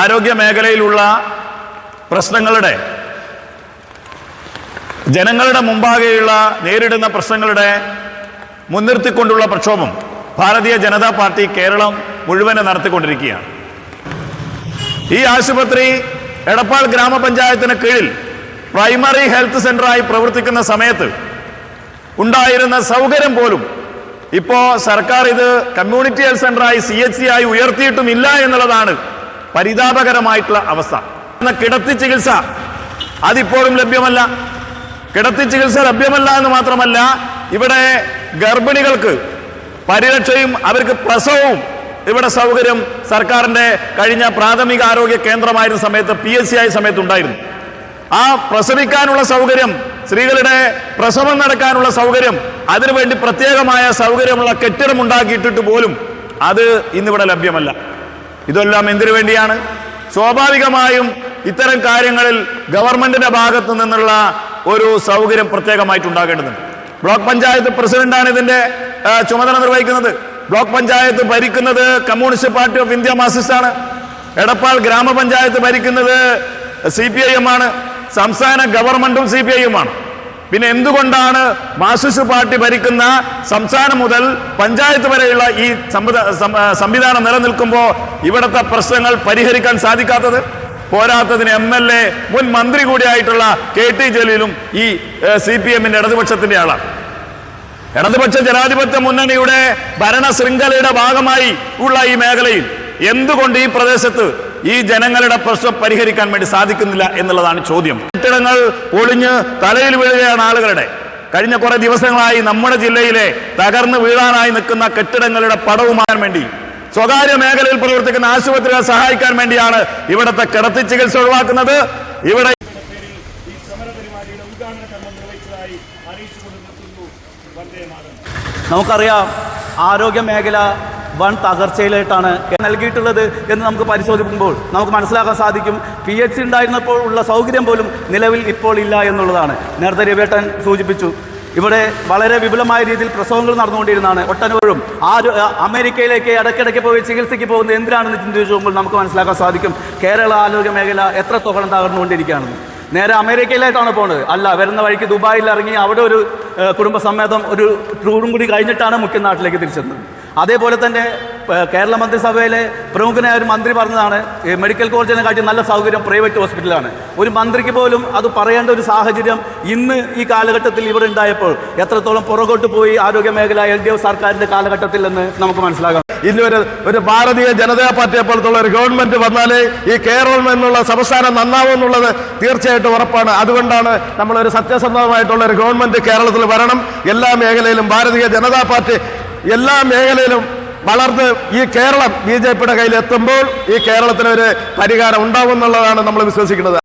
ആരോഗ്യ മേഖലയിലുള്ള പ്രശ്നങ്ങളുടെ ജനങ്ങളുടെ മുമ്പാകെയുള്ള നേരിടുന്ന പ്രശ്നങ്ങളുടെ മുൻനിർത്തിക്കൊണ്ടുള്ള പ്രക്ഷോഭം ഭാരതീയ ജനതാ പാർട്ടി കേരളം മുഴുവനെ നടത്തിക്കൊണ്ടിരിക്കുകയാണ്. ഈ ആശുപത്രി എടപ്പാൾ ഗ്രാമപഞ്ചായത്തിന് കീഴിൽ പ്രൈമറി ഹെൽത്ത് സെന്ററായി പ്രവർത്തിക്കുന്ന സമയത്ത് ഉണ്ടായിരുന്ന സൗകര്യം പോലും ഇപ്പോൾ സർക്കാർ ഇത് കമ്മ്യൂണിറ്റി ഹെൽത്ത് സെന്ററായി സി എച്ച് സി ആയി ഉയർത്തിയിട്ടുമില്ല എന്നുള്ളതാണ് പരിതാപകരമായിട്ടുള്ള അവസ്ഥ. എന്ന കിടത്തി ചികിത്സ അതിപ്പോഴും ലഭ്യമല്ല. കിടത്തി ചികിത്സ ലഭ്യമല്ല എന്ന് മാത്രമല്ല ഇവിടെ ഗർഭിണികൾക്ക് പരിരക്ഷയും അവർക്ക് പ്രസവവും ഇവിടെ സൗകര്യം സർക്കാരിന്റെ കഴിഞ്ഞ പ്രാഥമിക ആരോഗ്യ കേന്ദ്രമായിരുന്ന സമയത്ത് പി എസ് സി ആയ സമയത്ത് ഉണ്ടായിരുന്നു ആ പ്രസവിക്കാനുള്ള സൗകര്യം സ്ത്രീകളുടെ പ്രസവം നടക്കാനുള്ള സൗകര്യം അതിനുവേണ്ടി പ്രത്യേകമായ സൗകര്യമുള്ള കെട്ടിടം ഉണ്ടാക്കിയിട്ടിട്ട് പോലും അത് ഇന്നിവിടെ ലഭ്യമല്ല. ഇതെല്ലാം എന്തിനു വേണ്ടിയാണ്? സ്വാഭാവികമായും ഇത്തരം കാര്യങ്ങളിൽ ഗവൺമെന്റിന്റെ ഭാഗത്തു നിന്നുള്ള ഒരു സൗകര്യം പ്രത്യേകമായിട്ട് ഉണ്ടാകേണ്ടതുണ്ട് ബ്ലോക്ക് പഞ്ചായത്ത് പ്രസിഡന്റാണ് ഇതിന്റെ ചുമതല നിർവഹിക്കുന്നത്. ബ്ലോക്ക് പഞ്ചായത്ത് ഭരിക്കുന്നത് communist party of India marxist ആണ് എടപ്പാൾ ഗ്രാമപഞ്ചായത്ത് ഭരിക്കുന്നത് സി പി ഐ എം ആണ്. സംസ്ഥാന ഗവൺമെന്റും സി പി ഐ എം ആണ്. പിന്നെ എന്തുകൊണ്ടാണ് മാർസിസ്റ്റ് പാർട്ടി ഭരിക്കുന്ന സംസ്ഥാനം മുതൽ പഞ്ചായത്ത് വരെയുള്ള ഈ സംവിധാനം നിലനിൽക്കുമ്പോൾ ഇവിടുത്തെ പ്രശ്നങ്ങൾ പരിഹരിക്കാൻ സാധിക്കാത്തത്? പോരാത്തതിന് എം എൽ എ മുൻ മന്ത്രി കൂടിയായിട്ടുള്ള കെ ടി ജലീലും ഈ സി പി എമ്മിന്റെ ഇടതുപക്ഷത്തിന്റെ ആളാണ്. ഇടതുപക്ഷ ജനാധിപത്യ മുന്നണിയുടെ ഭരണ ശൃംഖലയുടെ ഭാഗമായി ഉള്ള ഈ മേഖലയിൽ എന്തുകൊണ്ട് ഈ പ്രദേശത്ത് ഈ ജനങ്ങളുടെ പ്രശ്നം പരിഹരിക്കാൻ വേണ്ടി സാധിക്കുന്നില്ല എന്നുള്ളതാണ് ചോദ്യം. കെട്ടിടങ്ങൾ പൊളിഞ്ഞ് തലയിൽ വീഴുകയാണ് ആളുകളുടെ. കഴിഞ്ഞ കുറെ ദിവസങ്ങളായി നമ്മുടെ ജില്ലയിലെ തകർന്നു വീഴാനായി നിൽക്കുന്ന കെട്ടിടങ്ങളുടെ പടവുമാൻ വേണ്ടി സ്വകാര്യ മേഖലയിൽ പ്രവർത്തിക്കുന്ന ആശുപത്രികളെ സഹായിക്കാൻ വേണ്ടിയാണ് ഇവിടുത്തെ കിടത്തി ചികിത്സ ഒഴിവാക്കുന്നത്. ഇവിടെ നമുക്കറിയാം ആരോഗ്യ മേഖല വൻ തകർച്ചയിലായിട്ടാണ് നൽകിയിട്ടുള്ളത് എന്ന് നമുക്ക് പരിശോധിക്കുമ്പോൾ നമുക്ക് മനസ്സിലാക്കാൻ സാധിക്കും. പി എച്ച് സി ഉണ്ടായിരുന്നപ്പോൾ ഉള്ള സൗകര്യം പോലും നിലവിൽ ഇപ്പോൾ ഇല്ല എന്നുള്ളതാണ്. നേരത്തെ രവേട്ടൻ സൂചിപ്പിച്ചു. ഇവിടെ വളരെ വിപുലമായ രീതിയിൽ പ്രസവങ്ങൾ നടന്നുകൊണ്ടിരുന്നതാണ്. ഒട്ടനവരും ആ അമേരിക്കയിലേക്ക് ഇടയ്ക്കിടയ്ക്ക് പോയി ചികിത്സയ്ക്ക് പോകുന്നത് എന്തിനാണെന്ന് ചിന്തിച്ചു നോക്കുമ്പോൾ നമുക്ക് മനസ്സിലാക്കാൻ സാധിക്കും. കേരള ആരോഗ്യ മേഖല എത്രത്തോളം തകർന്നുകൊണ്ടിരിക്കുകയാണെന്ന്. നേരെ അമേരിക്കയിലായിട്ടാണ് പോകുന്നത് അല്ല വരുന്ന വഴിക്ക് ദുബായിൽ ഇറങ്ങി അവിടെ ഒരു കുടുംബസമേതം ഒരു ടൂറും കൂടി കഴിഞ്ഞിട്ടാണ് മുഖ്യ നാട്ടിലേക്ക് തിരിച്ചെത്തുന്നത്. അതേപോലെ തന്നെ കേരള മന്ത്രിസഭയിലെ പ്രമുഖനായ ഒരു മന്ത്രി പറഞ്ഞതാണ് മെഡിക്കൽ കോളേജിനെ കാട്ടി നല്ല സൗകര്യം പ്രൈവറ്റ് ഹോസ്പിറ്റലാണ്. ഒരു മന്ത്രിക്ക് പോലും അത് പറയേണ്ട ഒരു സാഹചര്യം ഇന്ന് ഈ കാലഘട്ടത്തിൽ ഇവിടെ ഉണ്ടായപ്പോൾ എത്രത്തോളം പുറകോട്ട് പോയി ആരോഗ്യ മേഖല എൽ ഡി എഫ് സർക്കാരിന്റെ കാലഘട്ടത്തിൽ എന്ന് നമുക്ക് മനസ്സിലാകാം. ഇനി ഒരു ഒരു ഭാരതീയ ജനതാ പാർട്ടിയെ പോലത്തുള്ള ഒരു ഗവൺമെന്റ് വന്നാലേ ഈ കേരളം എന്നുള്ള സംസ്ഥാനം നന്നാവും എന്നുള്ളത് തീർച്ചയായിട്ടും ഉറപ്പാണ്. അതുകൊണ്ടാണ് നമ്മൾ ഒരു സത്യസന്ധമായിട്ടുള്ള ഒരു ഗവൺമെന്റ് കേരളത്തിൽ വരണം. എല്ലാ മേഖലയിലും ഭാരതീയ ജനതാ പാർട്ടി എല്ലാ മേഖലയിലും വളർന്ന് ഈ കേരളം ബി ജെ പിയുടെ കയ്യിൽ എത്തുമ്പോൾ ഈ കേരളത്തിന് ഒരു പരിഹാരം ഉണ്ടാവും എന്നുള്ളതാണ് നമ്മൾ വിശ്വസിക്കുന്നത്.